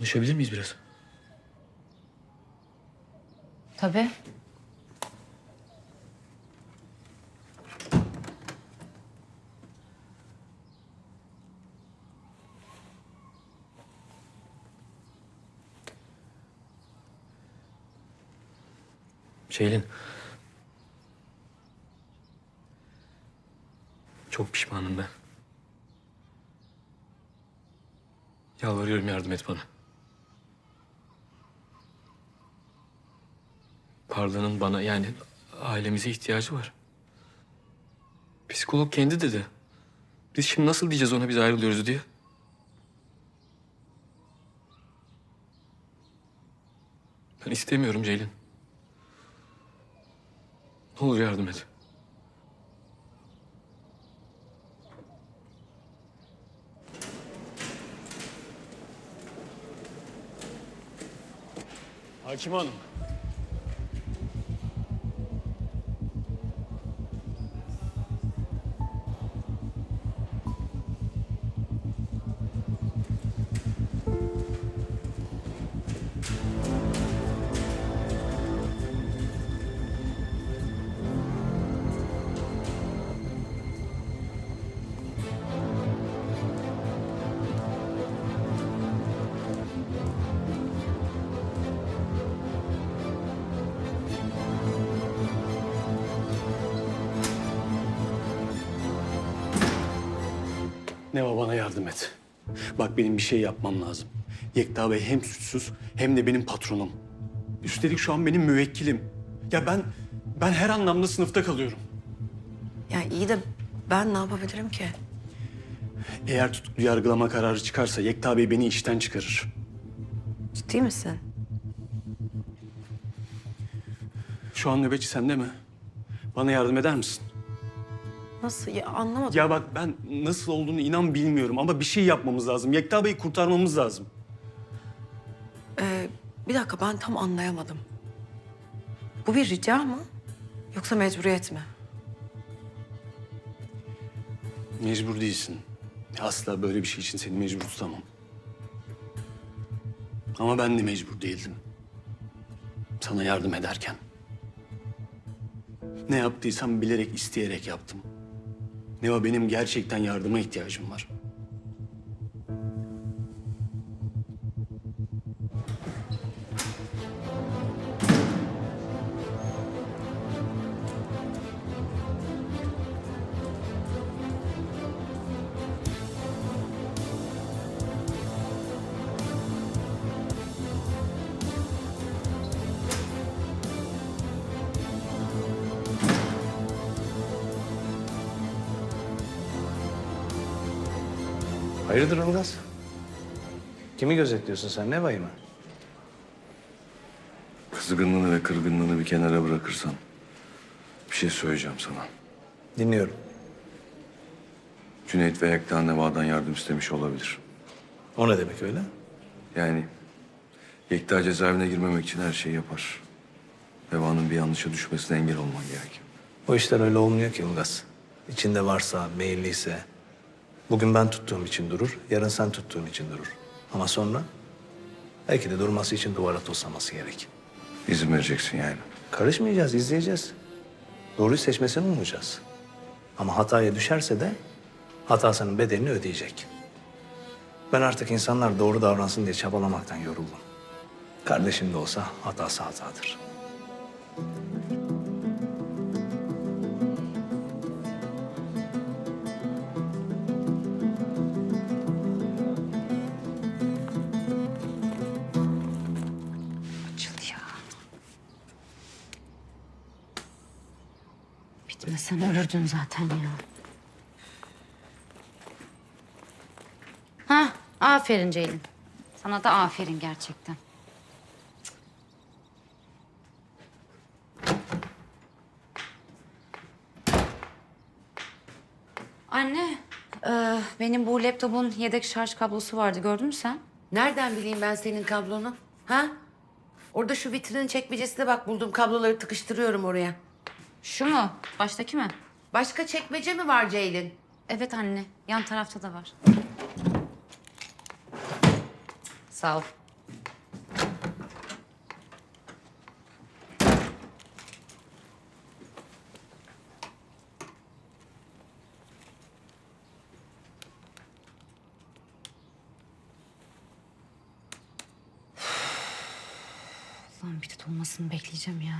Konuşabilir miyiz biraz? Tabii. Ceylin. Çok pişmanım ben. Yalvarıyorum yardım et bana. Parla'nın bana yani ailemize ihtiyacı var. Psikolog kendi dedi. Biz şimdi nasıl diyeceğiz ona biz ayrılıyoruz diye? Ben istemiyorum Ceylin. Ne olur yardım et. Hakim Hanım. Neva bana yardım et. Bak benim bir şey yapmam lazım. Yekta Bey hem suçsuz hem de benim patronum. Üstelik şu an benim müvekkilim. Ya ben ben her anlamda sınıfta kalıyorum. Ya iyi de ben ne yapabilirim ki? Eğer tutuklu yargılama kararı çıkarsa Yekta Bey beni işten çıkarır. Ciddi misin? Şu an nöbetçi sende mi? Bana yardım eder misin? Nasıl ya anlamadım. Ya bak ben nasıl olduğunu inan bilmiyorum ama bir şey yapmamız lazım. Yekta Bey'i kurtarmamız lazım. Ee, bir dakika ben tam anlayamadım. Bu bir rica mı? Yoksa mecburiyet mi? Mecbur değilsin. Asla böyle bir şey için seni mecbur tutamam. Ama ben de mecbur değildim. Sana yardım ederken. Ne yaptıysam bilerek, isteyerek yaptım. Neva benim gerçekten yardıma ihtiyacım var. Hayırdır Ilgaz? Kimi gözetliyorsun sen? Ne vahime? Kızgınlığını ve kırgınlığını bir kenara bırakırsan bir şey söyleyeceğim sana. Dinliyorum. Cüneyt ve Yekta Neva'dan yardım istemiş olabilir. O ne demek öyle? Yani Yekta cezaevine girmemek için her şeyi yapar. Neva'nın bir yanlışa düşmesine engel olman gerek. O işler öyle olmuyor ki Ilgaz. İçinde varsa, meyilliyse... Bugün ben tuttuğum için durur, yarın sen tuttuğun için durur. Ama sonra belki de durması için duvara toslaması gerek. İzin vereceksin yani. Karışmayacağız, izleyeceğiz. Doğruyu seçmesini umacağız. Ama hataya düşerse de hatasının bedelini ödeyecek. Ben artık insanlar doğru davransın diye çabalamaktan yoruldum. Kardeşim de olsa hatası hatadır. Bitmesen ölürdün zaten ya. Ha, aferin Ceylin. Sana da aferin gerçekten. Anne, e, benim bu laptopun yedek şarj kablosu vardı. Gördün mü sen? Nereden bileyim ben senin kablonu? Ha? Orada şu vitrinin çekmecesine bak buldum kabloları tıkıştırıyorum oraya. Şu mu? Baştaki mi? Başka çekmece mi var Ceylin? Evet anne. Yan tarafta da var. Sağ ol. Ulan bir de dolmasını bekleyeceğim ya.